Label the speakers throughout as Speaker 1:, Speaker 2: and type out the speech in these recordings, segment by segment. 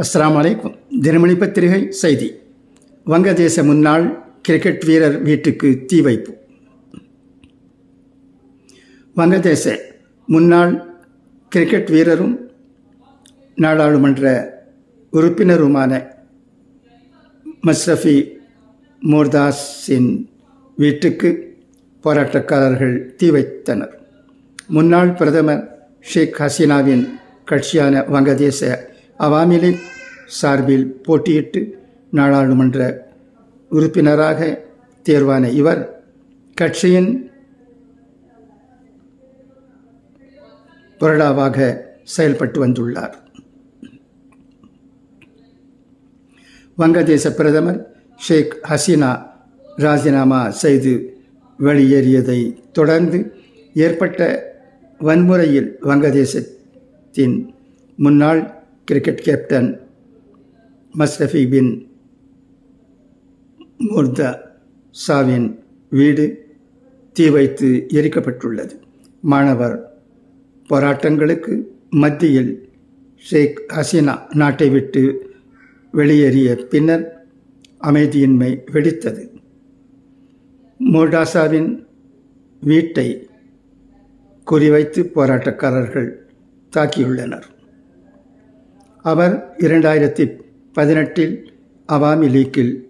Speaker 1: அஸ்லாம் அலைக்கும். தினமணி பத்திரிகை செய்தி. வங்கதேச முன்னாள் கிரிக்கெட் வீரர் வீட்டுக்கு தீ வைப்பு. வங்கதேச முன்னாள் கிரிக்கெட் வீரரும் நாடாளுமன்ற உறுப்பினருமான மஸ்ரஃபி மோர்தாஸின் வீட்டுக்கு போராட்டக்காரர்கள் தீ வைத்தனர். முன்னாள் பிரதமர் ஷேக் ஹசீனாவின் கட்சியான வங்கதேச அவாமி லீக் சார்பில் போட்டியிட்டு நாடாளுமன்ற உறுப்பினராக தேர்வான இவர் கட்சியின் புரடாவாக செயல்பட்டு வந்துள்ளார். வங்கதேச பிரதமர் ஷேக் ஹசீனா ராஜினாமா செய்து வெளியேறியதை தொடர்ந்து ஏற்பட்ட வன்முறையில் வங்கதேசத்தின் முன்னாள் கிரிக்கெட் கேப்டன் மஸ்ரஃபி பின் முர்தா சாவின் வீடு தீ வைத்து எரிக்கப்பட்டுள்ளது. மாணவர் போராட்டங்களுக்கு மத்தியில் ஷேக் ஹசீனா நாட்டை விட்டு வெளியேறிய பின்னர் அமைதியின்மை வெடித்தது. மோடாசாவின் வீட்டை குறிவைத்து போராட்டக்காரர்கள் தாக்கியுள்ளனர். அவர் இரண்டாயிரத்தி பதினெட்டில் அவாமி லீக்கில்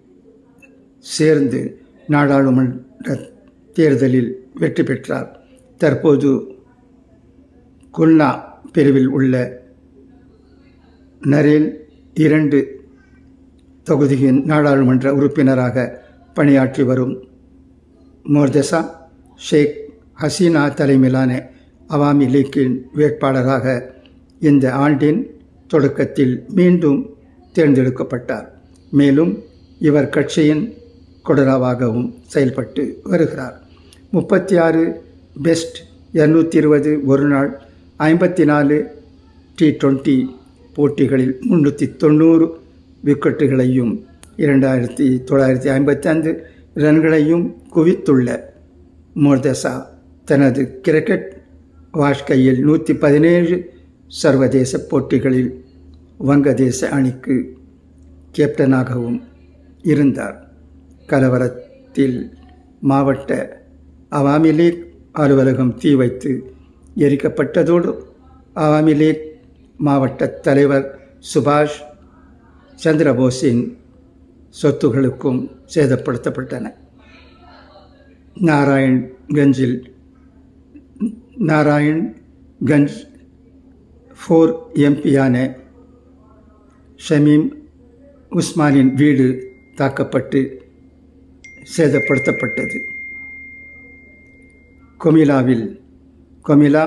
Speaker 1: சேர்ந்து நாடாளுமன்ற தேர்தலில் வெற்றி பெற்றார். தற்போது குல்னா பிரிவில் உள்ள நரேல் இரண்டு தொகுதியின் நாடாளுமன்ற உறுப்பினராக பணியாற்றி வரும் மோர்தசா ஷேக் ஹசீனா தலைமையிலான அவாமி லீக்கின் வேட்பாளராக இந்த ஆண்டின் தொடக்கத்தில் மீண்டும் தேர்ந்தெடுக்கப்பட்டார். மேலும் இவர் கட்சியின் கொடராவாகவும் செயல்பட்டு வருகிறார். முப்பத்தி ஆறு பெஸ்ட் இரநூத்தி இருபது ஒரு நாள் ஐம்பத்தி நாலு டி டுவெண்ட்டி போட்டிகளில் முன்னூற்றி தொண்ணூறு விக்கெட்டுகளையும் இரண்டாயிரத்தி தொள்ளாயிரத்தி ஐம்பத்தி ஐந்து ரன்களையும் குவித்துள்ள மோர்தசா தனது கிரிக்கெட் வாழ்க்கையில் நூற்றி பதினேழு சர்வதேச போட்டிகளில் வங்கதேச அணிக்கு கேப்டனாகவும் இருந்தார். கலவரத்தில் மாவட்ட அவாமி லீக் அலுவலகம் தீ வைத்து எரிக்கப்பட்டதோடு அவாமி லீக் மாவட்ட தலைவர் சுபாஷ் சந்திரபோஸின் சொத்துகளுக்கும் சேதப்படுத்தப்பட்டன. நாராயண்கஞ்சில் நாராயண்கஞ்ச் ஃபோர் எம்பியான ஷமீம் உஸ்மானின் வீடு தாக்கப்பட்டு சேதப்படுத்தப்பட்டது. கொமிலாவில் கொமிலா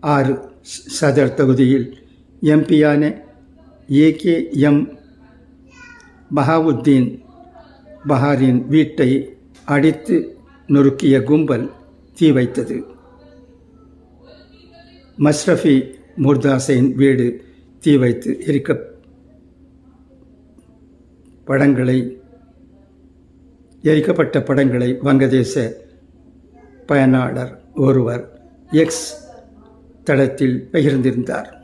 Speaker 1: ஆறு சதர் தொகுதியில் எம்பியான ஏகே எம் பஹாவுத்தீன் பஹாரின் வீட்டை அடித்து நொறுக்கிய கும்பல் தீ வைத்தது. மஸ்ரஃபி முர்தாசையின் வீடு தீ வைத்து எரிக்க படங்களை எரிக்கப்பட்ட படங்களை வங்கதேச பயனாளர் ஒருவர் எக்ஸ் தளத்தில் பகிர்ந்திருந்தார்.